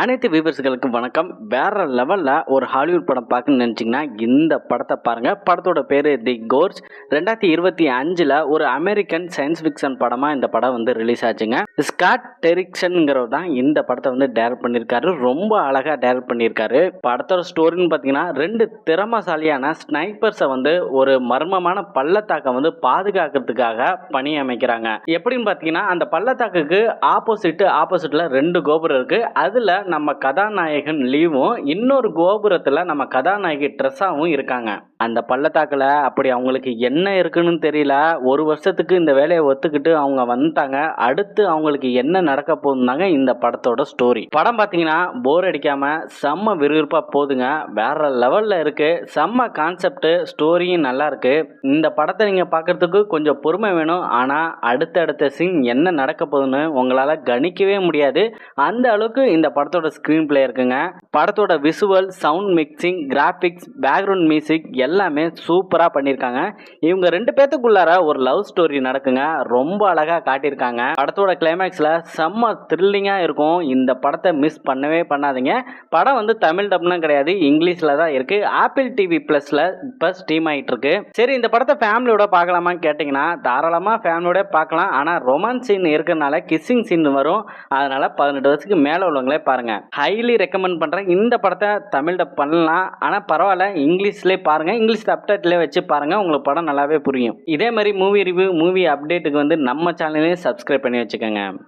அனைத்து வியூவர்ஸ்களுக்கும் வணக்கம். வேற லெவலில் ஒரு ஹாலிவுட் படம் பார்க்கணும்னு நினச்சிங்கன்னா இந்த படத்தை பாருங்கள் படத்தோட பேர் தி கோர்ஸ் ரெண்டாயிரத்தி இருபத்தி அஞ்சில் ஒரு அமெரிக்கன் சயின்ஸ் ஃபிக்ஷன் படமாக இந்த படம் வந்து ரிலீஸ் ஆச்சுங்க. ஸ்காட் டெரிக்ஷனுங்கிறவர் தான் இந்த படத்தை வந்து டைரக்ட் பண்ணியிருக்காரு. ரொம்ப அழகாக டைரக்ட் பண்ணியிருக்காரு. படத்தோட ஸ்டோரின்னு பார்த்தீங்கன்னா ரெண்டு திறமசாலியான ஸ்னைப்பர்ஸை வந்து ஒரு மர்மமான பள்ளத்தாக்கை வந்து பாதுகாக்கிறதுக்காக பணி அமைக்கிறாங்க எப்படின்னு பார்த்தீங்கன்னா அந்த பள்ளத்தாக்குக்கு ஆப்போசிட் ஆப்போசிட்டில் ரெண்டு கோபுரம் இருக்குது அதில் நம்ம கதாநாயகன் லீவும் இன்னொரு கோபுரத்தில் நம்ம கதாநாயகி ட்ரெஸ்ஸாகவும் இருக்காங்க. அந்த பள்ளத்தாக்கில் அப்படி அவங்களுக்கு என்ன இருக்குன்னு தெரியல. ஒரு வருஷத்துக்கு இந்த வேலையை ஒத்துக்கிட்டு அவங்க வந்துட்டாங்க. அடுத்து அவங்களுக்கு என்ன நடக்க போகுதுனாங்க இந்த படத்தோட ஸ்டோரி படம் பார்த்தீங்கன்னா போர் அடிக்காம செம்ம விறுவிறுப்பாக போதுங்க. வேற லெவலில் இருக்கு. செம்ம கான்செப்ட் ஸ்டோரியும் நல்லா இருக்கு. இந்த படத்தை நீங்கள் பாக்குறதுக்கு கொஞ்சம் பொறுமை வேணும். ஆனால் அடுத்தடுத்த சீன் என்ன நடக்க போகுதுன்னு உங்களால் கணிக்கவே முடியாது. அந்த அளவுக்கு இந்த படம் படத்தோட ஸ்க்ரீன் பிளே இருக்குங்க. படத்தோட visual sound mixing graphics background music எல்லாமே சூப்பராக பண்ணியிருக்காங்க இவங்க ரெண்டு பேர்த்துக்குள்ளார ஒரு லவ் ஸ்டோரி நடக்குங்க. ரொம்ப அழகாக காட்டியிருக்காங்க. படத்தோட கிளைமேக்ஸில் செம்ம த்ரில்லிங்காக இருக்கும். இந்த படத்தை மிஸ் பண்ணவே பண்ணாதீங்க. படம் வந்து தமிழ் டப்லாம் கிடையாது. இங்கிலீஷில் தான் இருக்குது ஆப்பிள் டிவி ப்ளஸில் இப்போ ஸ்ட்ரீம் ஆகிட்டு இருக்கு சரி இந்த படத்தை ஃபேமிலியோட பார்க்கலாமான்னு கேட்டிங்கன்னா தாராளமாக ஃபேமிலியோட பார்க்கலாம். ஆனால் ரொமான்ஸ் சீன் இருக்கிறனால கிஸ்ஸிங் சீன் வரும். அதனால் பதினெட்டு வயசுக்கு மேலே உள்ளவங்களே பாருங்கள் ஹைலி ரெக்கமெண்ட் பண்றேன். இந்த படத்தை தமிழ்ல பண்ணலாம். ஆனால் பரவாயில்ல. இங்கிலீஷ்லேயே பாருங்க. இங்கிலீஷ் சப்டைட்டிலே வச்சு பாருங்கள் உங்களுக்கு படம் நல்லாவே புரியும். இதே மாதிரி மூவி ரிவ்யூ மூவி அப்டேட்டுக்கு வந்து நம்ம சேனலையும் சப்ஸ்கிரைப் பண்ணி வச்சுக்கோங்க.